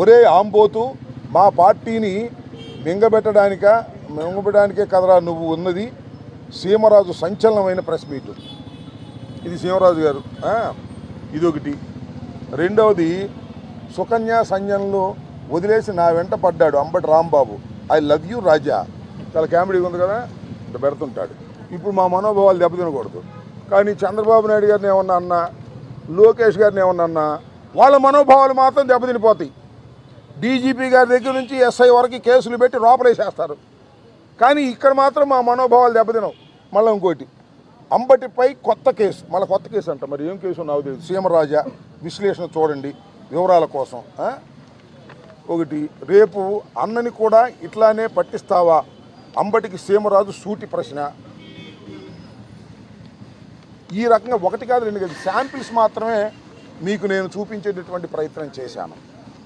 ఒరే ఆంబోతు మా పార్టీని మింగబెట్టడానిక మింగబెట్టడానికే కదరా నువ్వు ఉన్నది? సీమరాజు సంచలనమైన ప్రెస్ మీట్. ఇది సీమరాజు గారు. ఇది ఇదొకటి. రెండవది సుకన్య సంజన్లో వదిలేసి నా వెంట పడ్డాడు Ambati Rambabu. I love you Raja. చాలా కామెడీగా ఉంది కదా? పెడుతుంటాడు. ఇప్పుడు మా మనోభావాలు దెబ్బతినకూడదు. కానీ చంద్రబాబు నాయుడు గారిని ఏమన్నా అన్నా లోకేష్ గారిని ఏమన్నా అన్నా వాళ్ళ మనోభావాలు మాత్రం దెబ్బతినిపోతాయి. డీజీపీ గారి దగ్గర నుంచి ఎస్ఐ వరకు కేసులు పెట్టి లోపలేసేస్తారు కానీ ఇక్కడ మాత్రం మా మనోభావాలు దెబ్బతినవు. మళ్ళీ ఇంకోటి అంబటిపై కొత్త కేసు మళ్ళీ కొత్త కేసు అంట మరి ఏం కేసు నాకు తెలియదు సీమరాజా విశ్లేషణ చూడండి వివరాల కోసం ఒకటి రేపు అన్నని కూడా ఇట్లానే పట్టిస్తావా? అంబటికి సీమరాజు సూటి ప్రశ్న. ఈ రకంగా ఒకటి కాదు రెండు కాదు శాంపిల్స్ మాత్రమే మీకు నేను చూపించేటటువంటి ప్రయత్నం చేశాను.